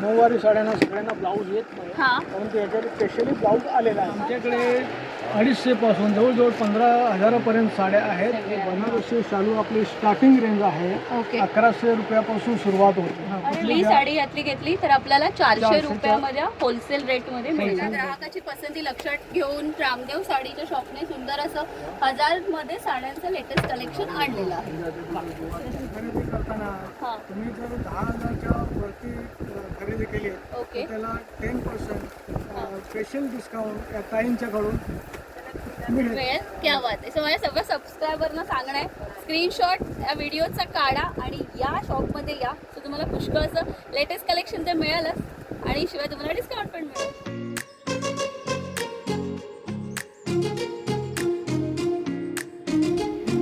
नऊवारी साड्यांना सगळ्यांना ब्लाऊज येत नाही. हा. परंतु याच्यावर स्पेशली ब्लाऊज आलेला आहे. आमच्याकडे अडीचशे पासून जवळजवळ पंधरा हजारापर्यंत साड्या आहेत. बनारसी शालू आपली स्टार्टिंग रेंज आहे. ओके. अकराशे रुपयापासून सुरुवात होते. ही साडी यातली घेतली तर आपल्याला चारशे रुपयामध्ये होलसेल रेटमध्ये मिळेल. ग्राहकाची पसंती लक्षात घेऊन रामदेव साडीच्या शॉपने सुंदर असं हजारमध्ये साड्यांचं लेटेस्ट कलेक्शन आणलेलं आहे. हा. तुम्ही जर दहा हजारच्या खरेदी केली ओके. त्याला टेन पर्सेंट स्पेशल डिस्काउंट या ताईंच्याकडून मिळेल. मिळेल. क्या बात आहे. सो माझ्या सगळ्या सबस्क्रायबरना सांगणं आहे स्क्रीनशॉट या व्हिडिओचा काढा आणि या शॉपमध्ये या. सो तुम्हाला पुष्कळ असं लेटेस्ट कलेक्शन तर मिळेलच आणि शिवाय तुम्हाला डिस्काउंट पण मिळेल.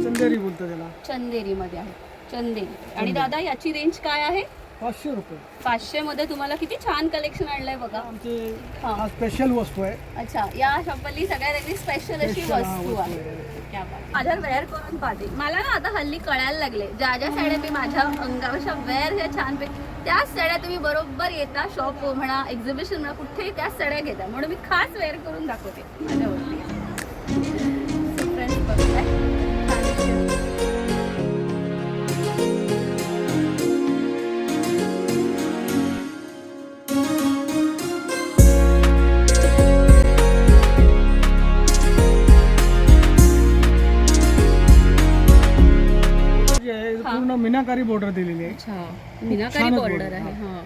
चंदेरी बोलतो त्याला. चंदेरीमध्ये आहे. चंदेरी. आणि दादा याची रेंज काय आहे? पाचशे रुपये. पाचशे मध्ये तुम्हाला किती छान कलेक्शन आणलंय बघा. आमचे हा. हा स्पेशल वस्तू आहे. अच्छा या शॉपमधली सगळ्यात स्पेशल अशी Special हा वस्तू वस्तू आहे. आहे. क्या बात. माझ्या वेअर करून पाहते. मला ना आता हल्ली कळायला लागले. ज्या ज्या साड्या मी माझ्या अंगावरच्या वेअर ज्या छान पे त्याच साड्या तुम्ही बरोबर येता शॉप म्हणा एक्झिबिशन म्हणा कुठेही त्याच साड्या घेता. म्हणून मी खास वेअर करून दाखवते. माझ्यावरती. मीनाकारी बॉर्डर दिलेली आहे. अच्छा. मीनाकारी छानच बॉर्डर border, आहे हा.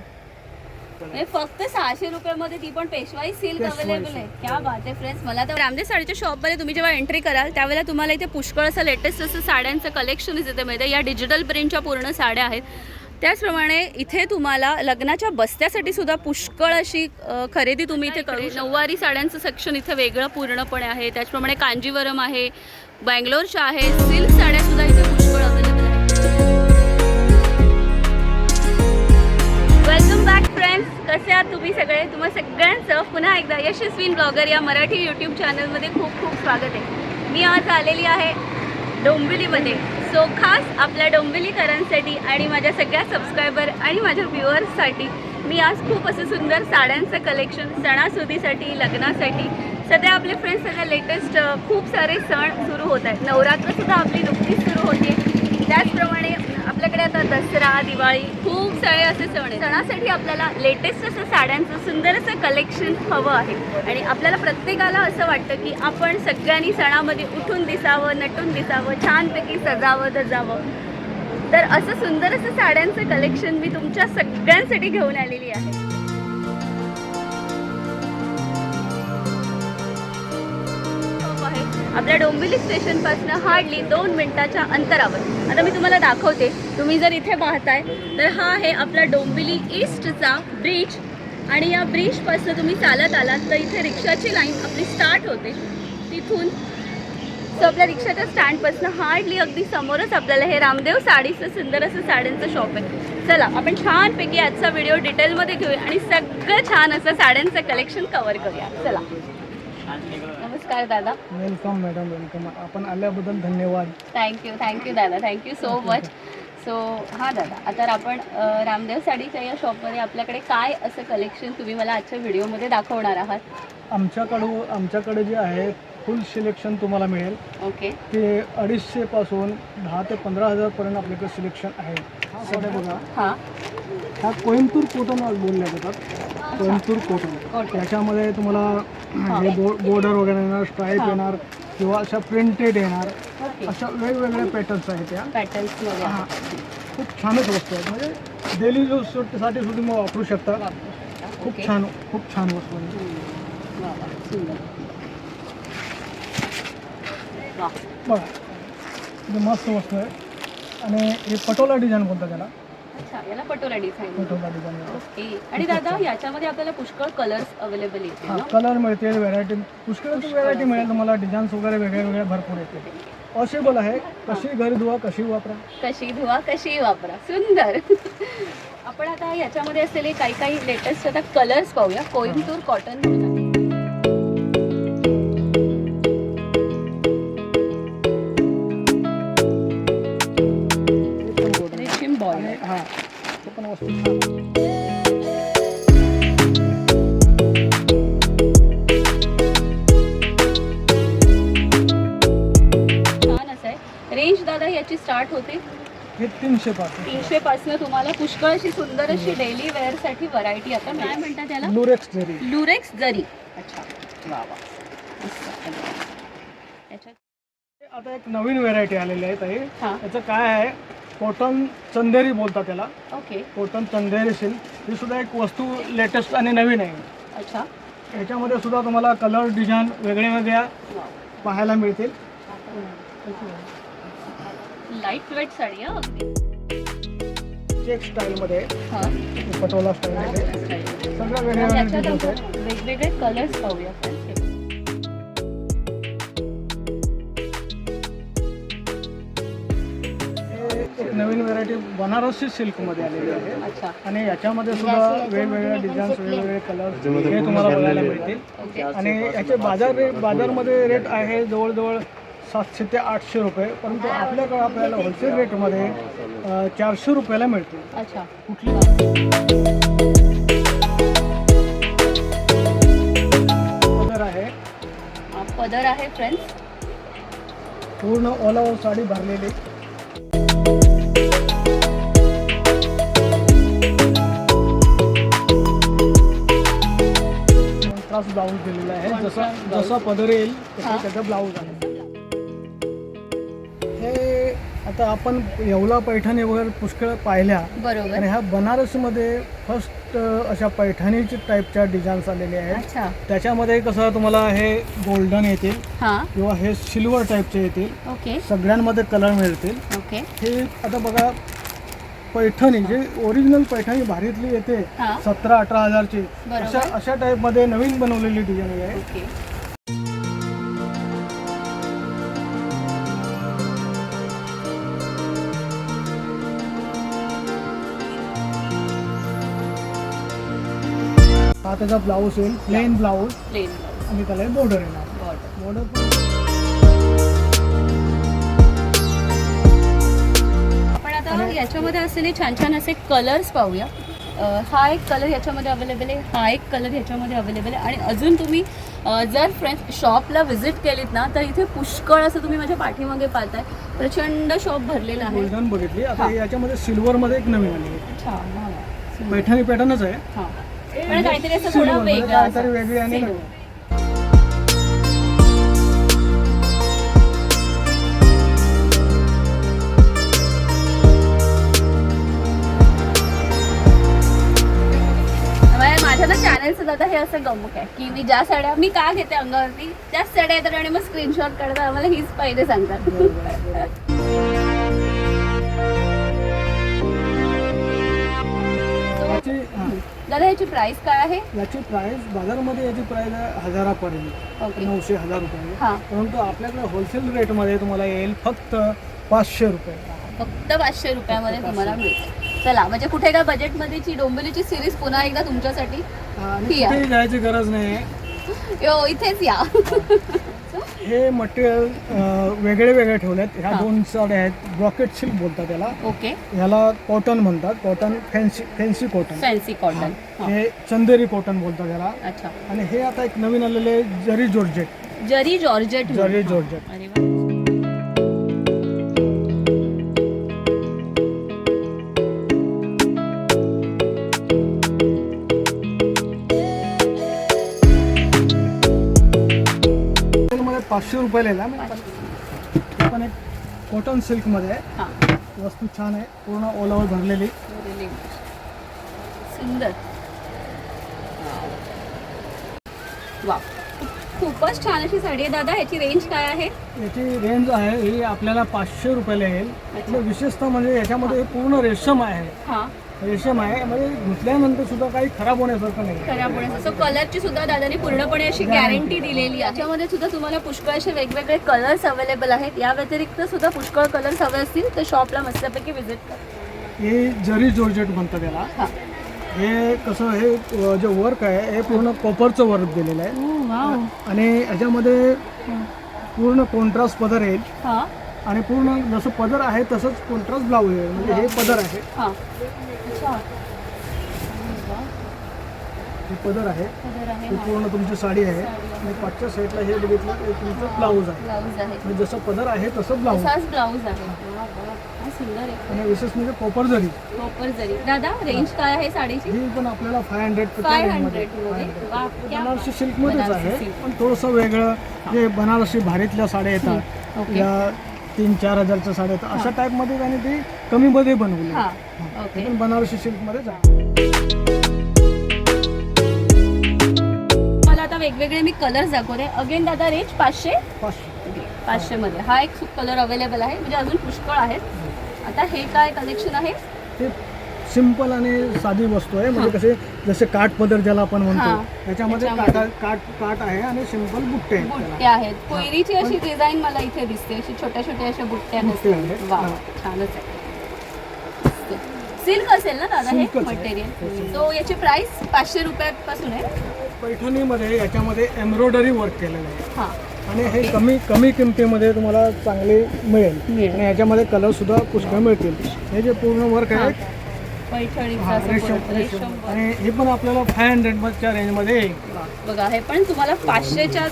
हे. फक्त सहाशे रुपयामध्ये ती पण पेशवाई सिल्क पेशवाई अवेलेबल आहे. क्या बात आहे फ्रेंड्स मला तर रामदेव साडीच्या शॉपमध्ये तुम्ही जेव्हा एंट्री कराल त्यावेळेला तुम्हाला इथे पुष्कळ असं लेटेस्ट असं साड्यांचं कलेक्शन इथे मिळतं या डिजिटल प्रिंटच्या पूर्ण साड्या आहेत. त्याचप्रमाणे इथे तुम्हाला लग्नाच्या बस्त्यासाठी सुद्धा पुष्कळ अशी अ, खरेदी तुम्ही इथे करू शकता. नऊवारी साड्यांचं सेक्शन इथे वेगळं पूर्णपणे आहे. त्याचप्रमाणे कांजीवरम आहे बँगलोरच्या आहे सिल्क साड्या सुद्धा इथे पुष्कळ अवेलेबल फ्रेंड्स कसे आहात तुम्ही सगळे? तुम्हा सगळ्यांचं पुन्हा एकदा यशस्वी ब्लॉगर या मराठी यूट्यूब चॅनलमध्ये खूप खूप स्वागत आहे. मी आज आलेली आहे डोंबिवलीमध्ये. सो खास आपल्या डोंबिवलीकरांसाठी आणि माझ्या सगळ्या सबस्क्रायबर आणि माझ्या व्ह्युअर्ससाठी मी आज खूप असं सुंदर साड्यांचं कलेक्शन सणासुदीसाठी लग्नासाठी सध्या आपले फ्रेंड्स सध्या लेटेस्ट खूप सारे सण सुरू होत आहेत. नवरात्रसुद्धा आपली नुकतीच सुरू होते. त्याचप्रमाणे आपल्याकडे आता दसरा दिवाळी खूप सारे असे सण आहेत. सणासाठी आपल्याला लेटेस्ट असं साड्यांचं सुंदर असं कलेक्शन हवं आहे. आणि आपल्याला प्रत्येकाला असं वाटतं की आपण सगळ्यांनी सणामध्ये उठून दिसावं नटून दिसावं छानपैकी सजावं धजावं. तर असं सुंदर असं साड्यांचं कलेक्शन मी तुमच्या सगळ्यांसाठी घेऊन आलेली आहे. आपल्या डोंबिवली स्टेशनपासून हार्डली दोन मिनटाच्या अंतरावर. आता मी तुम्हाला दाखवते तुम्ही जर इथे पाहताय तर हा आहे आपला डोंबिवली ईस्टचा ब्रिज आणि या ब्रिजपासून तुम्ही चालत आलात तर इथे रिक्षाची लाईन आपली स्टार्ट होते. तिथून सो आपल्या रिक्षाच्या स्टँडपासून हार्डली अगदी समोरच आपल्याला हे रामदेव साडीचं सुंदर असं साड्यांचं शॉप आहे. चला आपण छानपैकी आजचा व्हिडिओ डिटेलमध्ये घेऊया आणि सगळं छान असं साड्यांचं कलेक्शन कवर करूया. चला. नमस्कार दादा. Welcome madam welcome. आपण आल्याबद्दल धन्यवाद. थँक्यू थँक्यू दादा thank you so much so हां दादा आता आपण रामदेव साडीच्या या शॉपमध्ये आपल्याकडे काय असं कलेक्शन तुम्ही मला आजच्या व्हिडिओमध्ये दाखवणार आहात? आमच्याकडून आमच्याकडे जे आहे फुल सिलेक्शन तुम्हाला मिळेल. ओके ते अडीचशे पासून दहा ते पंधरा हजारपर्यंत आपल्याकडे सिलेक्शन आहे. हा. बघा. हां. ह्या कोइंतूर कॉटन बोलल्या जातात. कोइंतूर कॉटन. त्याच्यामध्ये तुम्हाला हे बॉर्डर वगैरे येणार स्ट्राईप. येणार किंवा अशा प्रिंटेड येणार. अशा वेगवेगळ्या पॅटर्न्स आहेत त्या पॅटर्न्समध्ये हा. खूप छानच वस्तू आहेत. म्हणजे डेली यूजसाठी सुद्धा मग वापरू शकता. खूप छान खूप छान वस्तू आहे. बघा मस्त वस्तू आहे. आणि हे पटोला डिझाईन बोलतात त्याला? अच्छा याला Patola design Patola design okay. आणि दादा याच्यामध्ये आपल्याला पुष्कळ कलर्स अवेलेबल हा ना कलर मिळतील व्हेरायटी पुष्कळची व्हेरायटी मिळेल तुम्हाला डिझाईन्स वगैरे वेगळे वेगळे भरपूर येतील. पॉसिबल आहे कशी घरी धुवा कशी वापरा. कशी धुवा कशी वापरा. सुंदर. आपण आता याच्यामध्ये असलेले काही काही लेटेस्ट आता कलर्स पाहूया. कोइंबतूर कॉटन रेंज दादा याची स्टार्ट होते. तीनशे तीनशे पासून तुम्हाला पुष्कळ अशी सुंदर अशी डेली वेअरसाठी व्हरायटी आता काय म्हणतात त्याला? लुरेक्स जरी. लुरेक्स जरी. अच्छा. वा वा. आता एक नवीन व्हरायटी आलेली आहे ताई. त्याचं काय आहे? कॉटन चंदेरी बोलतात त्याला. ओके. Cotton Chanderi silk. ही सुद्धा एक वस्तू लेटेस्ट आणि नवीन आहे. अच्छा. याच्यामध्ये सुद्धा तुम्हाला कलर डिझाईन वेगळ्या वेगळ्या पाहायला मिळतील. लाइट वेट साडी हा अगदी. चेक स्टाईलमध्ये हा. पटोला स्टाईलमध्ये सगळ्या वेगळ्या वेगळ्या आहेत. आपण वेगवेगळे कलर्स पाहूया. व्हेरायटी बनारसी सिल्कमध्ये आलेली आहे. अच्छा. आणि याच्यामध्ये सुद्धा वेगवेगळ्या डिझाईन्स वेगवेगळे कलर हे तुम्हाला बघायला मिळतील. ओके. आणि याचे बाजार रेट बाजारमध्ये रेट आहे जवळजवळ सातशे ते आठशे रुपये. परंतु आपल्याकडे आपल्याला होलसेल रेटमध्ये चारशे रुपयाला मिळते अच्छा. कुठली कलर आहे. हा, पदर आहे फ्रेंड्स पूर्ण ऑल ओव्हर साडी भरलेली. कॉन्ट्रास्ट ब्लाऊज दिलेला आहे. जसा. जसा पदर येईल. तसा त्याचा ब्लाऊज आहे. हे आता आपण येवला पैठणी वगैरे पुष्कळ पाहिल्या. आणि बरोबर ह्या बनारसमध्ये फर्स्ट अशा पैठणीची टाईपच्या डिझाईन्स आलेले आहेत. अच्छा. त्याच्यामध्ये कसं तुम्हाला हे गोल्डन येतील हा. किंवा हे सिल्वर टाईपचे येतील. ओके सगळ्यांमध्ये कलर मिळतील. ओके हे आता बघा पैठणी जे ओरिजिनल पैठणी भारीतली येते हा. सतरा अठरा हजारची. बरोबर. अशा अशा टाईपमध्ये नवीन बनवलेली डिझाईन आहे. ओके. हा त्याचा ब्लाऊज येईल प्लेन ब्लाऊज प्लेन आणि त्याला बॉर्डर येणार. बॉर्डर बॉर्डर आता याच्यामध्ये असलेले छान छान असे कलर्स पाहूया. हा एक कलर याच्यामध्ये अवेलेबल आहे हा एक कलर ह्याच्यामध्ये अवेलेबल आहे. आणि अजून तुम्ही जर फ्रेंड्स शॉपला व्हिजिट केलीत ना तर इथे पुष्कळ असं तुम्ही माझ्या पाठीमागे पाहताय. प्रचंड शॉप भरलेलं आहे. गोल्डन बघितली. आता. याच्यामध्ये सिल्वर मध्ये एक नवीन आली. हा. पैठणी पॅटर्नच आहे. पण काहीतरी असं थोडं वेगळं दादा हे असं गमक आहे की मी ज्या साड्या मी का घेते अंगावरती? त्याच साड्या येतात आणि मग स्क्रीनशॉट काढतात आम्हाला हीच पहिले सांगतात. हा. दादा याची प्राइस काय आहे? याची प्राइस बाजारामध्ये याची प्राइस आहे हजारापर्यंत. ओके नऊशे हजार रुपये हा. परंतु आपल्याकडे होलसेल रेटमध्ये तुम्हाला येईल फक्त पाचशे रुपये. फक्त पाचशे रुपयामध्ये तुम्हाला मिळते. चला म्हणजे कुठे काय बजेटमध्येची डोंबिवलीची सिरीज पुन्हा एकदा तुमच्यासाठी? ही. कुठेही जायची गरज नाही यो इथेच या. हे मटेरियल वेगळे वेगळे ठेवलेत. ह्या. दोन साड्या आहेत. ब्रॉकेट सिल्क बोलतात त्याला ओके. ह्याला कॉटन म्हणतात. Cotton fancy fancy cotton fancy cotton हे. चंदेरी कॉटन बोलतात त्याला अच्छा. आणि हे आता एक नवीन आलेले जरी जॉर्जेट. जरी जॉर्जेट जरी जॉर्जेट. पाचशे रुपये लिहिला हे पण एक कॉटन सिल्कमध्ये आहे. हा. वस्तू छान आहे. पूर्ण ऑल ओव्हर भरलेली. सुंदर. वा खूपच छान अशी साडी आहे. दादा ह्याची रेंज काय आहे? याची रेंज आहे ही आपल्याला पाचशे रुपयाला येईल. विशेषतः म्हणजे याच्यामध्ये पूर्ण रेशम आहे. हा. रेशम आहे. म्हणजे धुतल्यानंतर सुद्धा काही खराब होण्यासारखं नाही. खराबपणे असं कलरची सुद्धा दादानी पूर्णपणे अशी गॅरंटी दिलेली आहे. त्याच्यामध्ये सुद्धा तुम्हाला पुष्कळ असे वेगवेगळे कलर्स अवेलेबल आहेत. या व्यतिरिक्त सुद्धा पुष्कळ कलर्स हवे असतील तर शॉपला मस्तपैकी व्हिजिट करा. हे जरी जॉर्जेट म्हणतात त्याला हा. कसं हे जे वर्क आहे हे पूर्ण कॉपरचं वर्क दिलेलं आहे. आणि याच्यामध्ये पूर्ण कॉन्ट्रास्ट पदर येईल. हा. आणि पूर्ण जसं पदर आहे तसंच कॉन्ट्रास्ट ब्लाऊज आहे म्हणजे हे पदर आहे. हा पदर आहे. पदर आहे ही हा. पूर्ण तुमची साडी आहे. साडी आहे. आणि पाचच्या साईडला हे बघितलं हे तुमचं ब्लाऊज आहे. ब्लाऊज आहे. म्हणजे जसं पदर आहे तसं ब्लाऊज तसाच ब्लाऊज आहे. हा सुंदर आहे. आणि विशेष म्हणजे कोपर जरी. प्रॉपर जरी. दादा रेंज काय आहे साडीची? ही पण आपल्याला फाय हंड्रेड फाय हंड्रेडमध्ये. वा, क्या बनारसी सिल्कमध्येच बनारसी आहे silk. पण थोडंसं वेगळं. जे बनारसी भारीतल्या साड्या येतात. या तीन चार हजारच्या साड्या येतात अशा टाईपमध्ये त्यांनी ती कमीमध्ये बनवली हा. हे ओके. पण बनारसी सिल्कमध्येच आहे मला आता वेगवेगळे मी कलर्स दाखवते. अगेन दादा रेंज पाचशे? पाचशे. पाचशे मध्ये हा एक कलर अवेलेबल आहे. म्हणजे अजून पुष्कळ आहेत. आता हे काय कलेक्शन आहे? ते सिंपल आणि साधी वस्तू आहे. म्हणजे कसे जसे काठ पदर ज्याला आपण हा. म्हणतो त्याच्यामध्ये त्याच्यामध्ये. काटा काठ काठ आहे आणि सिंपल बुट्टे आहेत त्याला. बुट्ट्या आहेत कोयरीची अशी डिझाईन मला इथे दिसते अशी छोट्या छोट्या अशा बुट्ट्या बुट्टे आहेत. वा हा. छानच आहे सिल्क असेल ना दादा हे Silkच आहे. मटेरियल तो याची प्राइस पाचशे रुपयापासून आहे पैठणीमध्ये याच्यामध्ये एम्ब्रॉयडरी वर्क केलेलं आहे हा आणि हे कमी कमी किमतीमध्ये तुम्हाला चांगले मिळेल मिळेल. आणि याच्यामध्ये कलर सुद्धा पुष्कळ मिळतील हे जे पूर्ण वर्क आहे पैठणीचा हा. आणि हे पण आपल्याला फाय हंड्रेडच्या रेंजमध्ये बघा हे पण तुम्हाला पाचशेच्या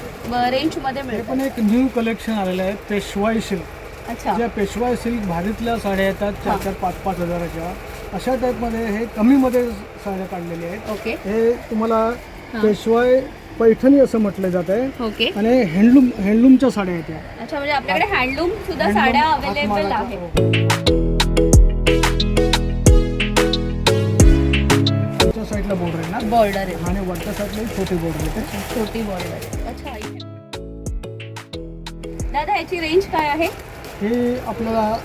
रेंजमध्ये हे मिळतं. पण एक न्यू कलेक्शन आलेलं आहे पेशवाई सिल्क. अच्छा. ज्या पेशवाई सिल्क भारीतल्या साड्या येतात चार चार पाच पाच हजाराच्या. अशा टाईपमध्ये हे कमीमध्ये साड्या काढलेल्या आहेत. ओके. हे तुम्हाला पेशवाई पैठणी असं म्हटलं जात आहे. ओके. आणि हँडलूम हँडलूमच्या साड्या आहेत अच्छा म्हणजे आपल्याकडे हँडलूम सुद्धा साड्या अवेलेबल आहेत. साईडला बॉर्डर आहे ना? बॉर्डर आहे. आणि वरच्या साईडला छोटी बॉर्डर आहे. छोटी बॉर्डर अच्छा इथे. दादा याची रेंज काय आहे? हे आपल्याला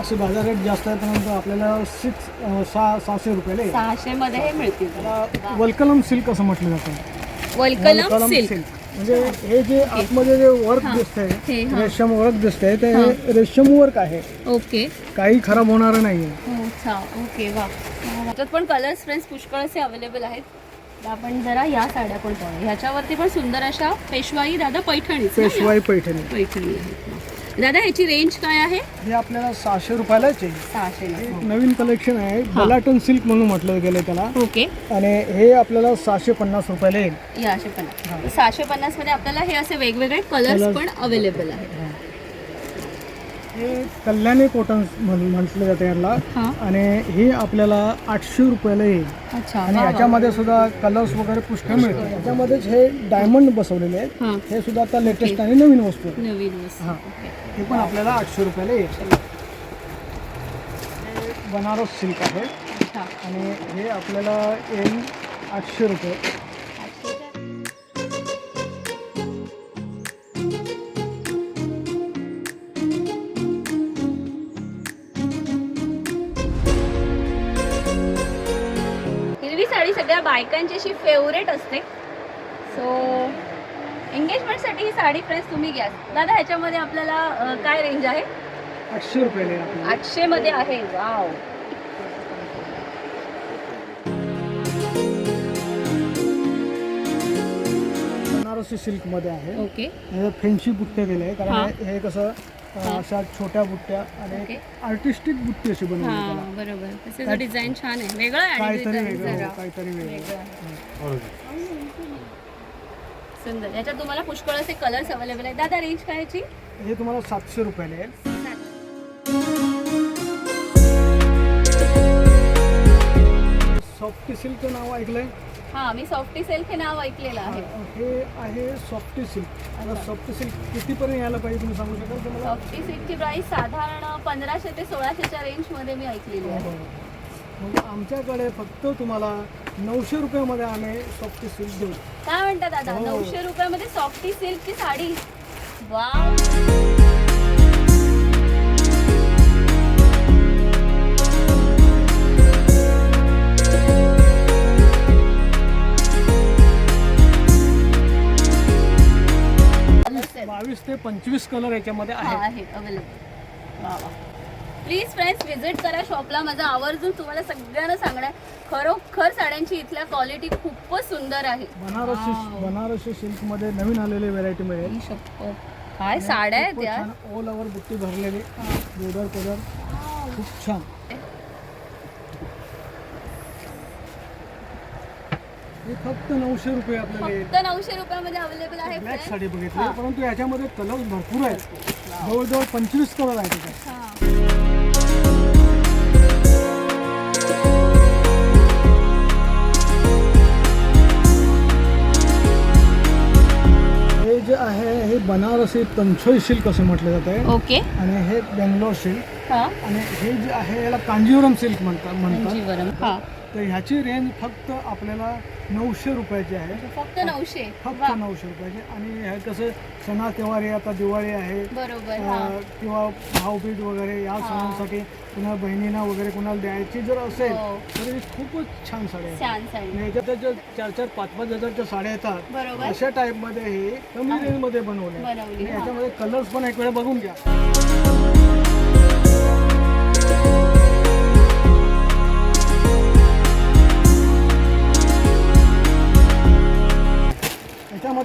असे बाजार रेट जास्त आहे परंतु आपल्याला सिक्स सहा सहाशे रुपयाला येईल. सहाशे मध्ये हे मिळतील. त्याला वल्कलम सिल्क असं म्हटलं जातं. वल्कलम सिल्क म्हणजे हे जे आतमध्ये जे वर्क. दिसतंय रेशम वर्क दिसतंय ते. रेशम वर्क आहे. ओके. काही खराब होणार नाहीये हो अच्छा. ओके वा. पण कलर्स फ्रेंड्स पुष्कळ असे अवेलेबल आहेत. आपण जरा या साड्या पण पाहू ह्याच्यावरती पण सुंदर अशा पेशवाई दादा पैठणी पेशवाई पैठणी. पैठणी आहेत. दादा ह्याची रेंज काय आहे? हे आपल्याला सहाशे रुपयालाच आहे. सहाशे एक नवीन कलेक्शन आहे बलाटन सिल्क म्हणून म्हटलं गेलं त्याला. ओके. आणि हे आपल्याला सहाशे पन्नास रुपयाला येईल. याशे पन्नास सहाशे पन्नासमध्ये आपल्याला हे असे वेगवेगळे कलर्स. पण अवेलेबल आहेत. हे कल्याणी कॉटन म्हटलं जातं हा. आणि हे आपल्याला आठशे रुपयाला येईल. अच्छा आणि वा, वा. याच्यामध्ये सुद्धा कलर्स वगैरे पुष्कळ मिळतात. याच्यामध्येच हे डायमंड बसवलेले आहेत. हा. हे सुद्धा आता लेटेस्ट आणि नवीन वस्तू आहे नवीन वस्तू. हा. ओके हे पण आपल्याला आठशे रुपयाला येईल. हे बनारस सिल्क आहे. अच्छा. आणि हे आपल्याला येईल आठशे रुपये. बायकांची अशी फेवरेट असते सो एंगेजमेंटसाठी ही साडी फ्रेंड्स तुम्ही घ्या. दादा ह्याच्यामध्ये आपल्याला काय रेंज आहे? आठशे आपल्याला आठशे मध्ये आहे. वाव बनारसी सिल्कमध्ये आहे. ओके हे फॅन्सी दिले आहे हा. कारण हे कसं. अशा छोट्या बुट्ट्या आणि. आर्टिस्टिक बुट्टी अशी बनवली हा बरोबर. त्याचं डिझाईन छान आहे. वेगळं आहे आणि काहीतरी वेगळं हो, काहीतरी वेगळं. आहे. सुंदर. याच्यात तुम्हाला पुष्कळ असे कलर्स अवेलेबल आहेत. दादा रेंज काय याची? हे तुम्हाला सातशे रुपयाला येईल सॉफ्टी सिल्कचं नाव ऐकलंय. हा मी सॉफ्टी सिल्क हे नाव ऐकलेलं आहे. हे आहे सॉफ्टी सिल्क आता सॉफ्टी सिल्क कितीपर्यंत यायला पाहिजे तुम्ही सांगू शकाल तर मला सॉफ्टी सिल्कची प्राइस साधारण पंधराशे ते सोळाशेच्या रेंजमध्ये मी ऐकलेली आहे. म्हणजे आमच्याकडे फक्त तुम्हाला नऊशे रुपयामध्ये आम्ही सॉफ्टी सिल्क देऊ. काय म्हणता दादा? हो. नऊशे रुपयामध्ये सॉफ्टी सिल्कची साडी? वा पंचवीस कलर याच्यामध्ये आहे अवेलेबल प्लीज फ्रेंड्स व्हिजिट करा शॉपला माझं आवर्जून तुम्हाला सगळ्यांना सांगणार खरोखर साड्यांची इथल्या क्वालिटी खूपच सुंदर आहे. बनारसी. बनारसी सिल्कमध्ये नवीन आलेले व्हेरायटी मिळेल. काय साड्या आहेत ऑल ओव्हर बुट्टी भरलेली बोर्डर कलर खूप छान. फक्त नऊशे रुपये आपल्याला फक्त नऊशे रुपयामध्ये अवेलेबल आहे ब्लॅक friends. साडी बघितली. हा. परंतु याच्यामध्ये कलर भरपूर आहेत. जवळजवळ पंचवीस कलर आहेत त्याच्यात हा. हे जे आहे हे बनारसी पंचोई सिल्क असं म्हटलं जात आहे. ओके. आणि हे बेंगलोर सिल्क हा. आणि हे जे आहे याला कांजीवरम सिल्क म्हणतात म्हणतात. कांजीवरम हा. तर ह्याची रेंज फक्त आपल्याला नऊशे रुपयाची आहे. फक्त नऊशे. फक्त. नऊशे रुपयाची. आणि हे कसं सणा तेव्हारी आता दिवाळी आहे. बरोबर हा. अं, किंवा भाऊबीज वगैरे या. सणांसाठी पुन्हा बहिणींना वगैरे कुणाला द्यायची जर असेल हो. तर ही खूपच छान साडी आहे छान साडी. आणि ह्याच्यात ज्या चार चार पाच पाच हजारच्या साड्या येतात बरोबर. अशा टाईपमध्ये हे कमी रेंजमध्ये बनवले आणि बनवली हा. याच्यामध्ये कलर्स पण एक वेळा बघून घ्या.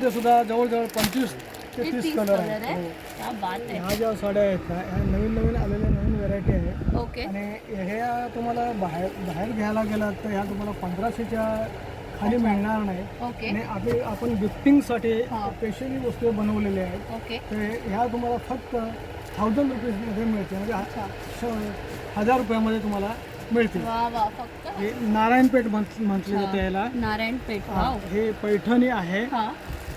याच्यामध्ये सुद्धा जवळजवळ पंचवीस ते तीस कलर आहेत. आहे. हो. क्या बात आहे. ह्या ज्या साड्या आहेत ना ह्या नवीन नवीन आलेल्या नवीन व्हरायटी आहे ओके. आणि ह्या तुम्हाला बाहेर बाहेर घ्यायला गेलात तर ह्या तुम्हाला पंधराशेच्या खाली मिळणार नाही. ओके. आणि आपले आपण गिफ्टिंगसाठी हा. स्पेशली वस्तू बनवलेल्या आहेत. ओके. तर ह्या तुम्हाला फक्त थाउजंड रुपीजमध्ये मिळते म्हणजे श- हजार रुपयामध्ये तुम्हाला मिळतील. वा वा फक्त? हे नारायणपेठ म्हटले जाते याला नारायण पेठ हा, वाव. हे पैठणी आहे. हा.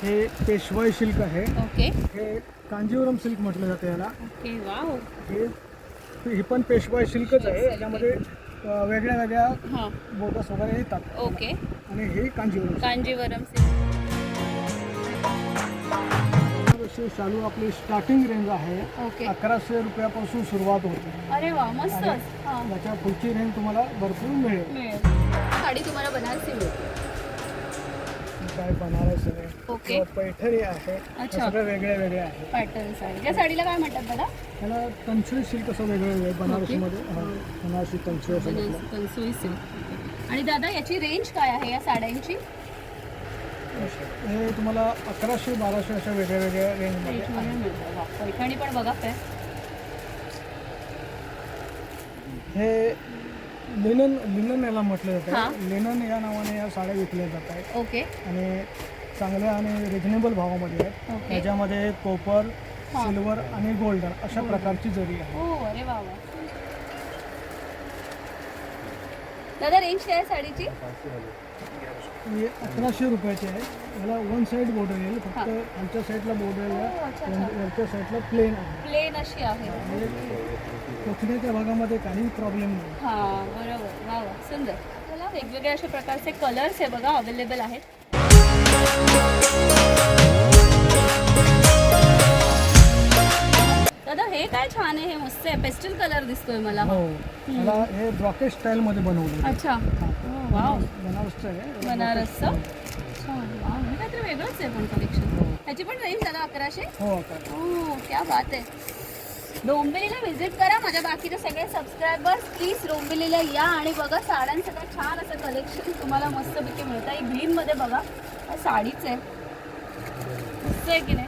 हे पेशवाई सिल्क आहे. ओके. हे कांजीवरम सिल्क म्हटलं जातं याला. Okay wow. हे ही पण पेशवाई सिल्कच आहे. याच्यामध्ये अ, वेगळ्या वेगळ्या हा. बोटस वगैरे येतात. ओके. आणि हे कांजीवरम कांजीवरम सिल्क. अशी शालू आपली स्टार्टिंग रेंज आहे. ओके. अकराशे रुपयापासून सुरुवात होते. अरे वा मस्त हा. याच्या पुढची रेंज तुम्हाला भरपूर मिळेल. मिळेल. साडी तुम्हाला बनारसी काय बनारस आहे ओके. पैठणी आहे. हे अच्छा. सगळे वेगळे वेगळे आहे. पॅटर्न साडी त्या साडीला काय म्हणतात दादा त्याला तंचुई सिल्क असं वेगळं वेगळं आहे बनारसीमध्ये हा, बनारसी तंचुई असं म्हटलं. बनारसी कनसोई सिल्क आणि दादा याची रेंज काय आहे या साड्यांची? हे तुम्हाला अकराशे बाराशे अशा वेगळ्या वेगळ्या रेंजमध्ये रेंजमध्ये मिळतं वा, पैठणी पण बघा काय हे लिनन लिनन याला म्हटलं हा. जातं लिनन या नावाने या साड्या विकल्या जात आहेत. ओके. आणि चांगल्या आणि रिजनेबल भावामध्ये आहेत. ओके. त्याच्यामध्ये कोपर हा. सिल्वर आणि गोल्डन अशा प्रकारची जरी आहे. हो अरे वा वा. दादा रेंज काय आहे साडीची? ही अकराशे रुपयाची आहे. याला वन साईड बॉर्डर येईल. फक्त हा. खालच्या साईडला बॉर्डर हो. वरच्या साईडला प्लेन आहे. प्लेन अशी आहे. म्हणजे कोकणाच्या भागामध्ये काही प्रॉब्लेम नाही. हा बरोबर. वा वा. सुंदर. चला वेगवेगळे अशा प्रकारचे कलर्स आहे बघा अवेलेबल आहेत. दादा हे काय छान आहे. हे मस्त आहे. पेस्टल कलर दिसतोय मला. हो. याला हे ब्रॉकेट स्टाईलमध्ये बनवलं अच्छा. हो, वाव. बनारसचं हे? काहीतरी वेगळंच आहे पण कलेक्शन ह्याची पण रेंज दादा अकराशे? हो क्या बात आहे. डोंबिवलीला व्हिजिट करा माझ्या बाकीचे सगळे सबस्क्रायबर्स प्लीज डोंबिवलीला या आणि बघा साड्यांचं काय छान असं कलेक्शन तुम्हाला मस्तपैकी मिळतं ही भीममध्ये बघा साडीच आहे. मस्त आहे की नाही?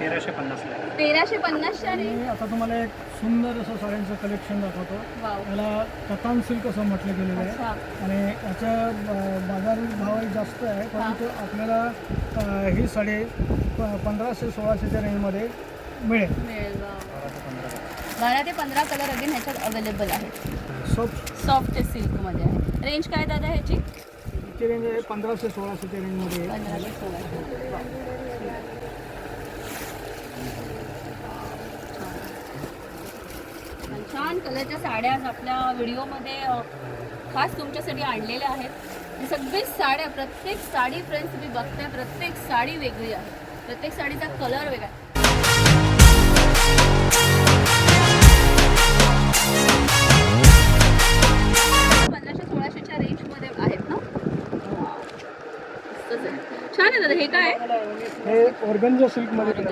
तेराशे पन्नासला तेराशे पन्नासच्या रे. मी आता तुम्हाला एक सुंदर असं साड्यांचं कलेक्शन दाखवतो. वाव. याला कतान सिल्क असं म्हटलं गेलेलं आहे. अच्छा. आणि याचा बाजार भाव जास्त आहे. परंतु आपल्याला अ, ही साडी प- पंधराशे सोळाशेच्या रेंजमध्ये मिळेल. मिळेल वाव. बारा ते पंधरा कलर अगेन ह्याच्यात अवेलेबल आहेत. सॉफ्ट सॉफ्ट सिल्कमध्ये आहे. रेंज काय दादा ह्याची? ची रेंज आहे पंधराशे सोळाशेच्या रेंजमध्ये आहे. पंधराशे सोळाशे. छान कलरच्या साड्या आज आपल्या व्हिडिओमध्ये खास तुमच्यासाठी आणलेल्या आहेत. ही सगळी साड्या प्रत्येक साडी फ्रेंड्स तुम्ही बघताय प्रत्येक साडी वेगळी आहे. प्रत्येक साडीचा कलर वेगळा आहे. पंधराशे सोळाशेच्या रेंजमध्ये आहेत ना. छान आहे दादा हे काय? हे ऑर्गन्झा सिल्कमध्ये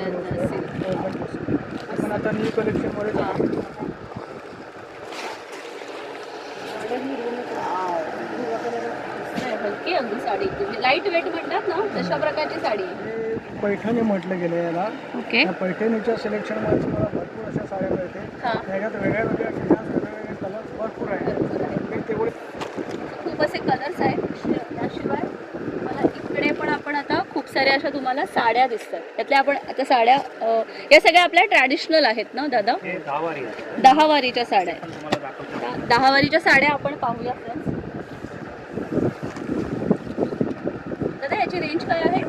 आता न्यू कलेक्शनमध्ये जाऊ. मस्त आहे, हलकी आहे अगदी साडी. लाइट वेट म्हणतात ना तशा प्रकारची साडी. आहे पैठणी म्हटलं गेलं याला. ओके. या पैठणीच्या सिलेक्शनमध्ये तुम्हाला भरपूर अशा साड्या मिळते हा. त्याच्यात वेगळ्या वेगळ्या डिझाईन्स वेगवेगळे कलर्स भरपूर आहेत. भरपूर आहे तेवढे खूप असे कलर्स आहेत. शि- याशिवाय साऱ्या अशा तुम्हाला साड्या दिसतात. त्यातल्या आपण आता साड्या अ, या सगळ्या आपल्या ट्रॅडिशनल आहेत ना दादा? हे दहा वारी आहे दहा वारीच्या साड्या आहेत. तुम्हाला दाखवतो. त्या दहा वारीच्या साड्या आपण पाहूया फ्रेंड्स दादा याची रेंज काय आहे.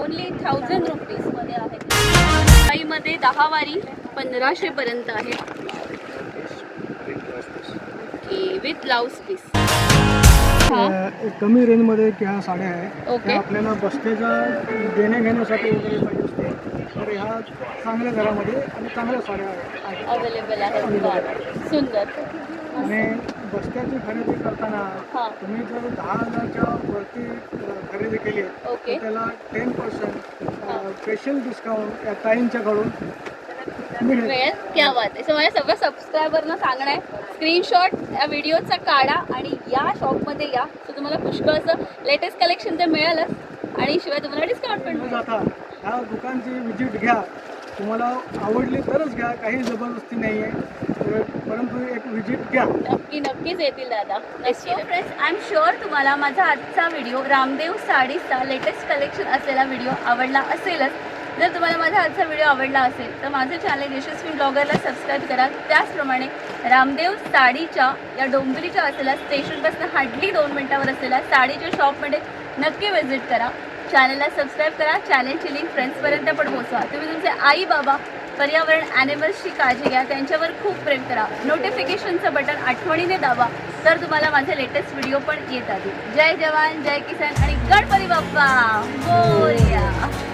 ओनली थाउजंड रुपीजमध्ये आहे. ताईमध्ये दहा वारी पंधराशे पर्यंत आहे. विथ ब्लाऊज पीस हा. एक कमी रेंजमध्ये ह्या साड्या आहे ओके. त्या आपल्याला बस्त्याच्या देण्या घेण्यासाठी वगैरे पाहिजे असते तर ह्या चांगल्या दरामध्ये आणि चांगल्या साड्या आहेत. अवेलेबल आहे बरं. सुंदर. आणि बस्त्याची खरेदी करताना हा. तुम्ही जर दहा हजारच्या वरती अ, खरेदी केली ओके. तर त्याला टेन पर्सेंट स्पेशल डिस्काउंट या ताईंच्याकडून मिळेल क्या बात आहे. माझ्या सगळ्या सबस्क्रायबरना सांगणं आहे स्क्रीनशॉट या व्हिडिओचा काढा आणि या शॉपमध्ये या. सो तुम्हाला पुष्कळ असं लेटेस्ट कलेक्शन ते मिळेलच. आणि शिवाय तुम्हाला डिस्काउंट पण न मिळेल. जाता ह्या दुकानची विजिट घ्या. तुम्हाला आवडली तरच घ्या काही जबरदस्ती नाही आहे परंतु एक विजिट घ्या. नक्की नक्कीच येतील दादा. फ्रेंड्स आय एम शुअर तुम्हाला माझा आजचा व्हिडिओ रामदेव साडीचा लेटेस्ट कलेक्शन असलेला व्हिडिओ आवडला असेलच. जर तुम्हाला माझा आजचा व्हिडिओ आवडला असेल तर माझं चॅनल यशस्वी ब्लॉगरला सबस्क्राईब करा. त्याचप्रमाणे रामदेव साडीच्या या डोंबिवलीच्या असलेल्या स्टेशनपासून हार्डली दोन मिनिटावर असलेल्या साडीच्या शॉपमध्ये नक्की व्हिजिट करा. चॅनलला सबस्क्राईब करा. चॅनलची लिंक फ्रेंड्सपर्यंत पण पोहोचवा. तुम्ही तुमचे आई बाबा पर्यावरण ॲनिमल्सची काळजी घ्या. त्यांच्यावर खूप प्रेम करा. नोटिफिकेशनचं बटन आठवणीने दाबा. तर तुम्हाला माझे लेटेस्ट व्हिडिओ पण येतात. जय जवान जय किसान आणि गणपती बाप्पा. मोरया.